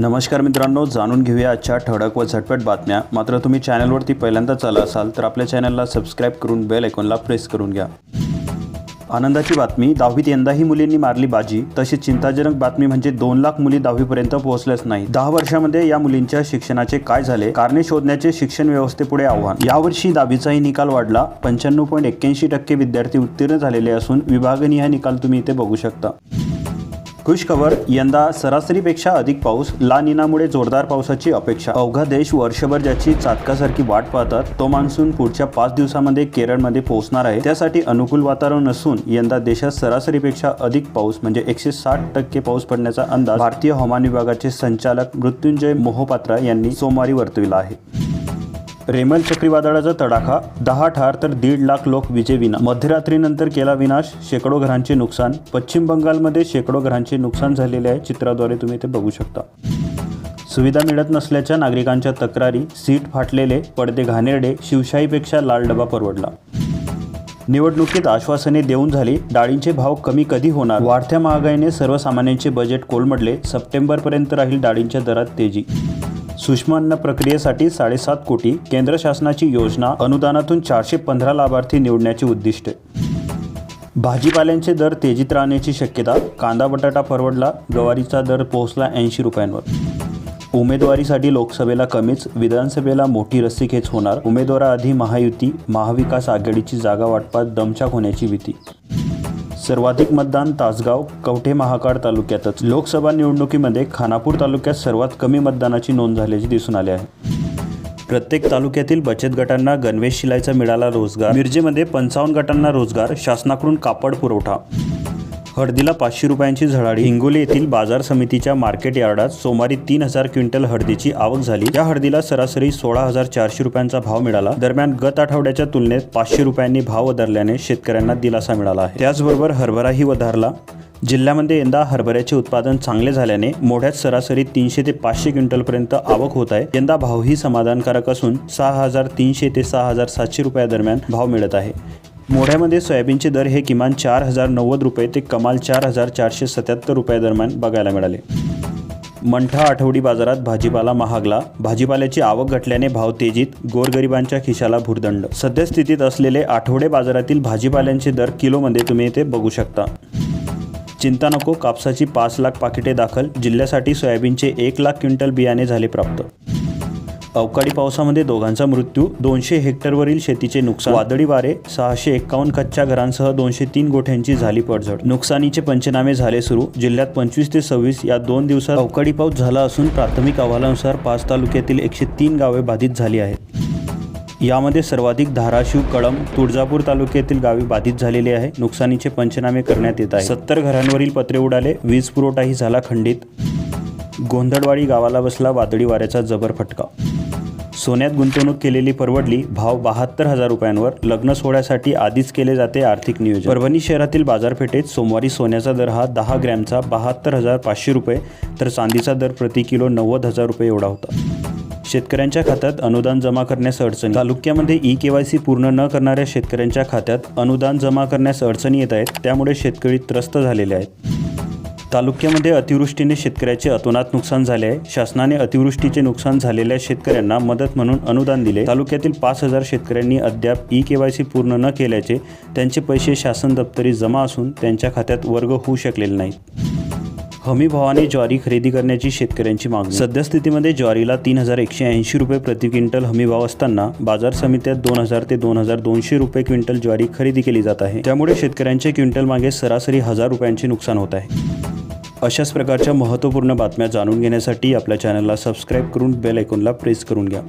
नमस्कार मित्रांनो जाणून घेऊया आजच्या ठळक व झटपट बातम्या. मात्र तुम्ही चॅनलवरती पहिल्यांदाच आला असाल तर आपल्या चॅनलला सबस्क्राईब करून बेल ऐकॉनला प्रेस करून घ्या. आनंदाची बातमी दहावीत यंदाही मुलींनी मारली बाजी. तशी चिंताजनक बातमी म्हणजे दोन लाख मुली दहावीपर्यंत पोहोचल्याच नाही दहा वर्षामध्ये या मुलींच्या शिक्षणाचे काय झाले? कारणे शोधण्याचे शिक्षण व्यवस्थेपुढे आव्हान. यावर्षी दहावीचाही निकाल वाढला. पंच्याण्णव पॉईंट एक्क्याऐंशी टक्के विद्यार्थी उत्तीर्ण झालेले असून विभागनीय निकाल तुम्ही इथे बघू शकता. खुशखबर यंदा सरासरीपेक्षा अधिक पाऊस ला निनामुळे जोरदार पावसाची अपेक्षा. अवघा देश वर्षभर ज्याची चातकासारखी वाट पाहतात तो मान्सून पुढच्या पाच दिवसामध्ये केरळमध्ये पोहोचणार आहे. त्यासाठी अनुकूल वातावरण असून यंदा देशात सरासरीपेक्षा अधिक पाऊस म्हणजे एकशे साठ टक्के पाऊस पडण्याचा अंदाज भारतीय हवामान विभागाचे संचालक मृत्युंजय मोहोपात्रा यांनी सोमवारी वर्तविला आहे. रेमल चक्रीवादळाचा तडाखा दहा ठार तर दीड लाख लोक विजेविना. मध्यरात्रीनंतर केला विनाश शेकडो घरांचे नुकसान. पश्चिम बंगालमध्ये शेकडो घरांचे नुकसान झालेले आहे. चित्राद्वारे तुम्ही ते बघू शकता. सुविधा मिळत नसल्याच्या नागरिकांच्या तक्रारी सीट फाटलेले पडदे घाणेरडे शिवशाहीपेक्षा लाल डबा परवडला. निवडणुकीत आश्वासने देऊन झाली डाळींचे भाव कमी कधी होणार? वाढत्या महागाईने सर्वसामान्यांचे बजेट कोलमडले. सप्टेंबरपर्यंत राहील डाळींच्या दरात तेजी. सूक्ष्म अन्न प्रक्रियेसाठी साडेसात कोटी केंद्र शासनाची योजना अनुदानातून चारशे पंधरा लाभार्थी निवडण्याचे उद्दिष्ट. भाजीपाल्यांचे दर तेजीत राहण्याची शक्यता कांदा बटाटा परवडला गवारीचा दर पोहोचला ऐंशी रुपयांवर. उमेदवारीसाठी लोकसभेला कमीच विधानसभेला मोठी रस्सीखेच होणार उमेदवाराआधी महायुती महाविकास आघाडीची जागा वाटपात दमछाक होण्याची भीती. सर्वाधिक मतदान तासगाव कवठे महाकाळ तालुक्यातच. लोकसभा निवडणुकीमध्ये खानापूर तालुक्यात सर्वात कमी मतदानाची नोंद झाल्याचे दिसून आले आहे. प्रत्येक तालुक्यातील बचत गटांना गणवेश शिलाईचा मिळाला रोजगार. मिरजेमध्ये पंचावन्न गटांना रोजगार शासनाकडून कापड पुरवठा. हळदीला पाचशे रुपयांची झळाळी. हिंगोली येथील बाजार समितीच्या मार्केट यार्डात सोमवारी तीन हजार क्विंटल हळदीची आवक झाली. या हळदीला सरासरी सोळा हजार चारशे रुपयांचा भाव मिळाला. दरम्यान गत आठवड्याच्या तुलनेत पाचशे रुपयांनी भाव वधारल्याने शेतकऱ्यांना दिलासा मिळाला आहे. त्याचबरोबर हरभराही वधारला. जिल्ह्यामध्ये यंदा हरभऱ्याचे उत्पादन चांगले झाल्याने मोठ्यात सरासरी तीनशे ते पाचशे क्विंटलपर्यंत आवक होत आहे. यंदा भावही समाधानकारक असून सहा हजार तीनशे ते सहा हजार सातशे रुपया दरम्यान भाव मिळत आहे. मोढ्यामध्ये सोयाबीनचे दर हे किमान चार हजार नव्वद रुपये ते कमाल चार हजार चारशे सत्याहत्तर रुपयादरम्यान बघायला मिळाले. मंठा आठवडी बाजारात भाजीपाला महागला. भाजीपाल्याची आवक घटल्याने भाव तेजीत गोरगरिबांच्या खिशाला भुर्दंड. सद्यस्थितीत असलेले आठवडे बाजारातील भाजीपाल्यांचे दर किलोमध्ये तुम्ही इथे बघू शकता. चिंता नको कापसाची पाच लाख पाकिटे दाखल जिल्ह्यासाठी सोयाबीनचे एक लाख क्विंटल बियाणे झाले प्राप्त. अवकाळी पावसामध्ये दोघांचा मृत्यू दोनशे हेक्टरवरील शेतीचे नुकसान वादळी वारे सहाशे एक्कावन्न कच्च्या घरांसह दोनशे तीन गोठ्यांची झाली पडझड. नुकसानीचे पंचनामे झाले सुरू. जिल्ह्यात पंचवीस ते सव्वीस या दोन दिवसात अवकाळी पाऊस झाला असून प्राथमिक अहवालानुसार पाच तालुक्यातील एकशे तीन गावे बाधित झाली आहेत. यामध्ये सर्वाधिक धाराशिव कळम तुळजापूर तालुक्यातील गावी बाधित झालेली आहे. नुकसानीचे पंचनामे करण्यात येत आहे सत्तर घरांवरील पत्रे उडाले. वीज पुरवठाही झाला खंडित. गोंधळवाडी गावाला बसला वादळी वाऱ्याचा जबर फटका सोन्यात गुंतवणूक केलेली परवडली भाव बहात्तर हजार रुपयांवर. लग्न सोहळ्यासाठी आधीच केले जाते आर्थिक नियोजन. परभणी शहरातील बाजारपेठेत सोमवारी सोन्याचा दर हा दहा ग्रॅमचा बहात्तर हजार पाचशे रुपये तर चांदीचा दर प्रति किलो नव्वद हजार रुपये एवढा होता. शेतकऱ्यांच्या खात्यात अनुदान जमा करण्यास अडचणी. तालुक्यामध्ये ई के वाय सी पूर्ण न करणाऱ्या शेतकऱ्यांच्या खात्यात अनुदान जमा करण्यास अडचणी येत आहेत त्यामुळे शेतकरी त्रस्त झालेले आहेत. तालुक्यामध्ये अतिवृष्टीने शेतकऱ्याचे अतोनात नुकसान झाले आहे. शासनाने अतिवृष्टीचे नुकसान झालेल्या शेतकऱ्यांना मदत म्हणून अनुदान दिले. तालुक्यातील पाच हजार शेतकऱ्यांनी अद्याप ई के वाय सी पूर्ण न केल्याचे त्यांचे पैसे शासन दप्तरी जमा असून त्यांच्या खात्यात वर्ग होऊ शकलेले नाहीत. हमी भावाने ज्वारी खरेदी करण्याची शेतकऱ्यांची मागणी. सद्यस्थितीमध्ये ज्वारीला तीन हजार एकशे ऐंशी रुपये प्रति क्विंटल हमी भाव असताना बाजार समित्यात दोन हजार ते दोन हजार दोनशे रुपये क्विंटल ज्वारी खरेदी केली जात आहे. त्यामुळे शेतकऱ्यांच्या क्विंटल मागे सरासरी हजार रुपयांचे नुकसान होत आहे. अशाच प्रकारच्या महत्त्वपूर्ण बातम्या जाणून घेण्यासाठी आपल्या चॅनलला सबस्क्राईब करून बेल ऐकूनला प्रेस करून घ्या.